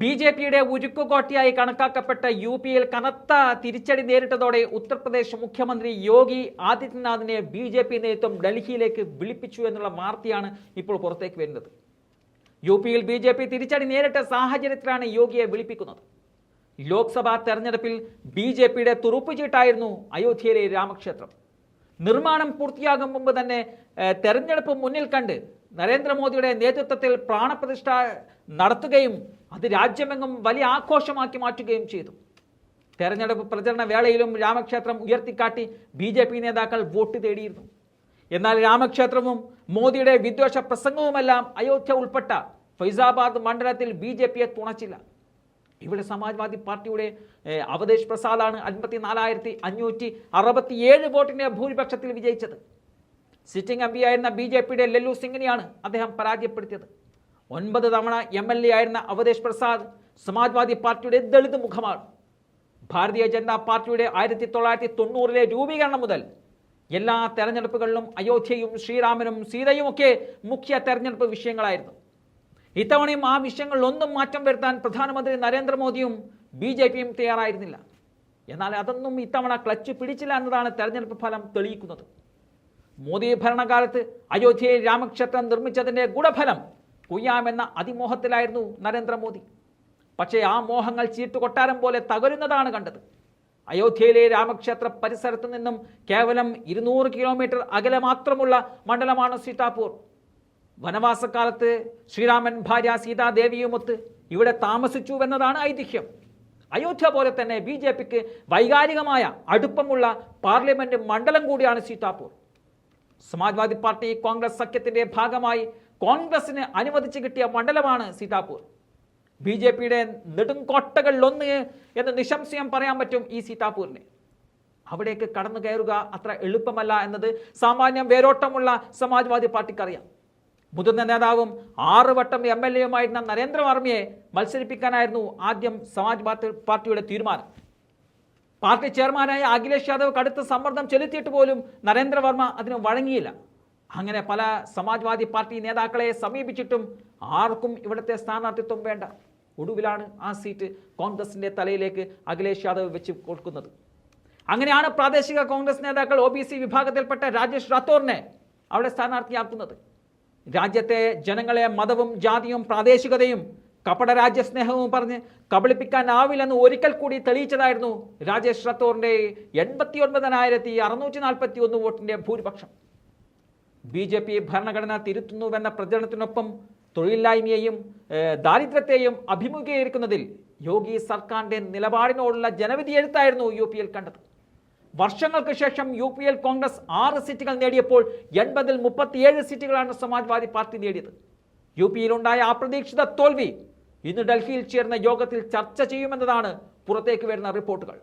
B J പിയുടെ ഉരുക്കുകോട്ടയായി കണക്കാക്കപ്പെട്ട U പിയിൽ കനത്ത തിരിച്ചടി നേരിട്ടതോടെ ഉത്തർപ്രദേശ് മുഖ്യമന്ത്രി യോഗി ആദിത്യനാഥിനെ ബി ജെ പി നേതൃത്വം ഡൽഹിയിലേക്ക് വിളിപ്പിച്ചു എന്നുള്ള വാർത്തയാണ് ഇപ്പോൾ പുറത്തേക്ക് വരുന്നത്. യു പിയിൽ ബി ജെ പി തിരിച്ചടി നേരിട്ട സാഹചര്യത്തിലാണ് യോഗിയെ വിളിപ്പിക്കുന്നത്. ലോക്സഭാ തെരഞ്ഞെടുപ്പിൽ ബി ജെ പിയുടെ തുറുപ്പുചീട്ടായിരുന്നു അയോധ്യയിലെ രാമക്ഷേത്രം. നിർമ്മാണം പൂർത്തിയാകും മുമ്പ് തന്നെ തെരഞ്ഞെടുപ്പ് മുന്നിൽ കണ്ട് നരേന്ദ്രമോദിയുടെ നേതൃത്വത്തിൽ പ്രാണപ്രതിഷ്ഠ നടത്തുകയും അത് രാജ്യമെങ്ങും വലിയ ആഘോഷമാക്കി മാറ്റുകയും ചെയ്തു. തെരഞ്ഞെടുപ്പ് പ്രചരണ വേളയിലും രാമക്ഷേത്രം ഉയർത്തിക്കാട്ടി ബി ജെ പി നേതാക്കൾ വോട്ട് തേടിയിരുന്നു. എന്നാൽ രാമക്ഷേത്രവും മോദിയുടെ വിദ്വേഷ പ്രസംഗവുമെല്ലാം അയോധ്യ ഉൾപ്പെട്ട ഫൈസാബാദ് മണ്ഡലത്തിൽ ബി ജെ പിയെ തുണച്ചില്ല. ഇവിടെ സമാജ്വാദി പാർട്ടിയുടെ അവതേഷ് പ്രസാദാണ് അൻപത്തി നാലായിരത്തി അഞ്ഞൂറ്റി അറുപത്തിയേഴ് വോട്ടിന്റെ ഭൂരിപക്ഷത്തിൽ വിജയിച്ചത്. സിറ്റിംഗ് എം പി ആയിരുന്ന ബി ജെ പിയുടെ ലല്ലു സിംഗിനെയാണ് അദ്ദേഹം പരാജയപ്പെടുത്തിയത്. ഒൻപത് തവണ എം എൽ എ ആയിരുന്ന അവധേഷ് പ്രസാദ് സമാജ്വാദി പാർട്ടിയുടെ ദളിത് മുഖമാണ് ഭാരതീയ ജനതാ പാർട്ടിയുടെ ആയിരത്തി തൊള്ളായിരത്തി തൊണ്ണൂറിലെ രൂപീകരണം മുതൽ എല്ലാ തെരഞ്ഞെടുപ്പുകളിലും അയോധ്യയും ശ്രീരാമനും സീതയും ഒക്കെ മുഖ്യ തെരഞ്ഞെടുപ്പ് വിഷയങ്ങളായിരുന്നു. ഇത്തവണയും ആ വിഷയങ്ങളിലൊന്നും മാറ്റം വരുത്താൻ പ്രധാനമന്ത്രി നരേന്ദ്രമോദിയും ബി ജെ പിയും തയ്യാറായിരുന്നില്ല. എന്നാൽ അതൊന്നും ഇത്തവണ ക്ലച്ച് പിടിച്ചില്ല എന്നതാണ് തെരഞ്ഞെടുപ്പ് ഫലം തെളിയിക്കുന്നത്. മോദി ഭരണകാലത്ത് അയോധ്യയിൽ രാമക്ഷേത്രം നിർമ്മിച്ചതിന്റെ ഗുണഫലം കൊയ്യാമെന്ന അതിമോഹത്തിലായിരുന്നു നരേന്ദ്രമോദി. പക്ഷേ ആ മോഹങ്ങൾ ചീട്ടുകൊട്ടാരം പോലെ തകരുന്നതാണ് കണ്ടത്. അയോധ്യയിലെ രാമക്ഷേത്ര പരിസരത്തു നിന്നും കേവലം ഇരുന്നൂറ് കിലോമീറ്റർ അകലെ മാത്രമുള്ള മണ്ഡലമാണ് സീതാപൂർ. വനവാസക്കാലത്ത് ശ്രീരാമൻ ഭാര്യ സീതാദേവിയുമൊത്ത് ഇവിടെ താമസിച്ചുവെന്നതാണ് ഐതിഹ്യം. അയോധ്യ പോലെ തന്നെ ബി ജെ പിക്ക് വൈകാരികമായ അടുപ്പമുള്ള പാർലമെന്റ് മണ്ഡലം കൂടിയാണ് സീതാപൂർ. സമാജ്വാദി പാർട്ടി കോൺഗ്രസ് സഖ്യത്തിന്റെ ഭാഗമായി കോൺഗ്രസിന് അനുവദിച്ചു കിട്ടിയ മണ്ഡലമാണ് സീതാപൂർ. ബി ജെ പിയുടെ നെടുങ്കോട്ടകളിലൊന്ന് എന്ന് നിശംശയം പറയാൻ പറ്റും ഈ സീതാപൂരിനെ. അവിടേക്ക് കടന്നു കയറുക അത്ര എളുപ്പമല്ല എന്നത് സാമാന്യം വേരോട്ടമുള്ള സമാജ്വാദി പാർട്ടിക്കറിയാം. മുതിർന്ന നേതാവും ആറ് വട്ടം എം എൽ എയുമായിരുന്ന നരേന്ദ്രവർമ്മയെ മത്സരിപ്പിക്കാനായിരുന്നു ആദ്യം സമാജ്വാദി പാർട്ടിയുടെ തീരുമാനം. പാർട്ടി ചെയർമാനായ അഖിലേഷ് യാദവ് കടുത്ത സമ്മർദ്ദം ചെലുത്തിയിട്ട് പോലും നരേന്ദ്രവർമ്മ അതിന് വഴങ്ങിയില്ല. അങ്ങനെ പല സമാജ്വാദി പാർട്ടി നേതാക്കളെ സമീപിച്ചിട്ടും ആർക്കും ഇവിടുത്തെ സ്ഥാനാർത്ഥിത്വം വേണ്ട. ഒടുവിലാണ് ആ സീറ്റ് കോൺഗ്രസിന്റെ തലയിലേക്ക് അഖിലേഷ് യാദവ് വെച്ച് കൊടുക്കുന്നത്. അങ്ങനെയാണ് പ്രാദേശിക കോൺഗ്രസ് നേതാക്കൾ ഒ ബി സി വിഭാഗത്തിൽപ്പെട്ട രാജേഷ് റാത്തോറിനെ അവിടെ സ്ഥാനാർത്ഥിയാക്കുന്നത്. രാജ്യത്തെ ജനങ്ങളെ മതവും ജാതിയും പ്രാദേശികതയും കപട രാജ്യസ്നേഹവും പറഞ്ഞ് കബളിപ്പിക്കാനാവില്ലെന്ന് ഒരിക്കൽ കൂടി തെളിയിച്ചതായിരുന്നു രാജേഷ് റാത്തോറിന്റെ എൺപത്തി ഒൻപതിനായിരത്തി അറുന്നൂറ്റി നാൽപ്പത്തി ഒന്ന് വോട്ടിന്റെ ഭൂരിപക്ഷം. ബി ജെ പി ഭരണഘടന തിരുത്തുന്നുവെന്ന പ്രചരണത്തിനൊപ്പം തൊഴിലില്ലായ്മയെയും ദാരിദ്ര്യത്തെയും അഭിമുഖീകരിക്കുന്നതിൽ യോഗി സർക്കാരിന്റെ നിലപാടിനോടുള്ള ജനവിധി എഴുത്തായിരുന്നു യു പി എൽ കണ്ടത്. വർഷങ്ങൾക്ക് ശേഷം യു പി എൽ കോൺഗ്രസ് ആറ് സീറ്റുകൾ നേടിയപ്പോൾ എൺപതിൽ മുപ്പത്തിയേഴ് സീറ്റുകളാണ് സമാജ്വാദി പാർട്ടി നേടിയത്. യു പിയിലുണ്ടായ അപ്രതീക്ഷിത തോൽവി ഇന്ന് ഡൽഹിയിൽ ചേർന്ന യോഗത്തിൽ ചർച്ച ചെയ്യുമെന്നതാണ് പുറത്തേക്ക് വരുന്ന റിപ്പോർട്ടുകൾ.